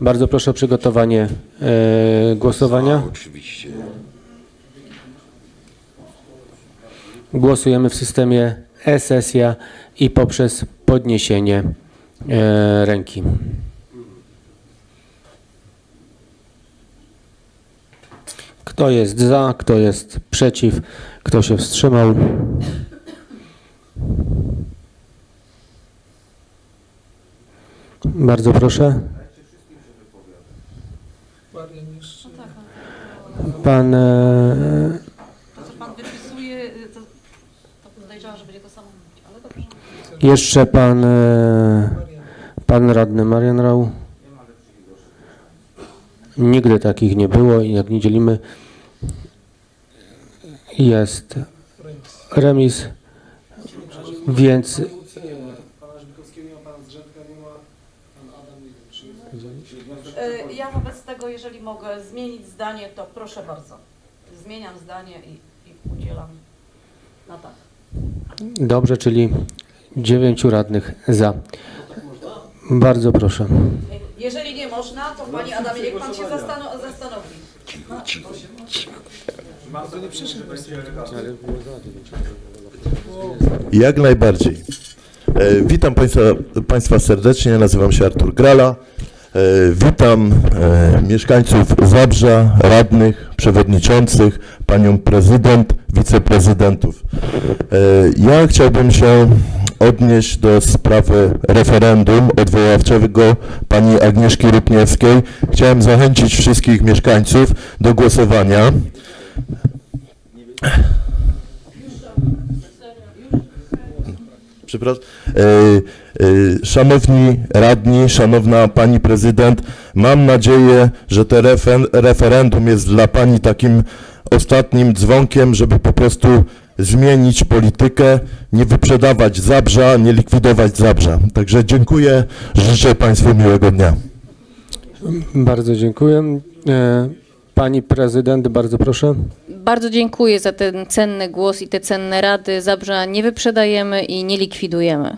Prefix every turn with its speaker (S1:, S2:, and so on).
S1: Bardzo proszę o przygotowanie e, głosowania.
S2: Oczywiście.
S1: Głosujemy w systemie e-sesja i poprzez podniesienie e, ręki. Kto jest za, kto jest przeciw, kto się wstrzymał? Bardzo proszę. Pan e,
S3: To, co pan wypisuje, y, to, to podejrzewam, że będzie to samo mówić, ale dobrze.
S1: Jeszcze pan, e, pan radny Marian Rał. Nigdy takich nie było i jak nie dzielimy, jest remis, więc
S3: Y, Ja wobec tego, jeżeli mogę zmienić zdanie, to proszę bardzo. Zmieniam zdanie i, i udzielam na tak.
S1: dobrze, czyli dziewięciu radnych za. Bardzo proszę.
S3: Jeżeli nie można, to Pani Adamie, niech Pan się zastano- zastanowi.
S4: Jak najbardziej. E, Witam Państwa, państwa serdecznie, nazywam się Artur Grala. E, Witam e, mieszkańców Zabrza, radnych, przewodniczących, panią prezydent, wiceprezydentów. E, Ja chciałbym się odnieść do sprawy referendum odwoławczego pani Agnieszki Rupniewskiej. Chciałem zachęcić wszystkich mieszkańców do głosowania. Przepraszam. E, e, Szanowni radni, szanowna pani prezydent, mam nadzieję, że to referendum jest dla pani takim ostatnim dzwonkiem, żeby po prostu zmienić politykę, nie wyprzedawać Zabrza, nie likwidować Zabrza. Także dziękuję, życzę państwu miłego dnia.
S1: Bardzo dziękuję. Pani prezydent, bardzo proszę.
S5: Bardzo dziękuję za ten cenny głos i te cenne rady. Zabrza nie wyprzedajemy i nie likwidujemy.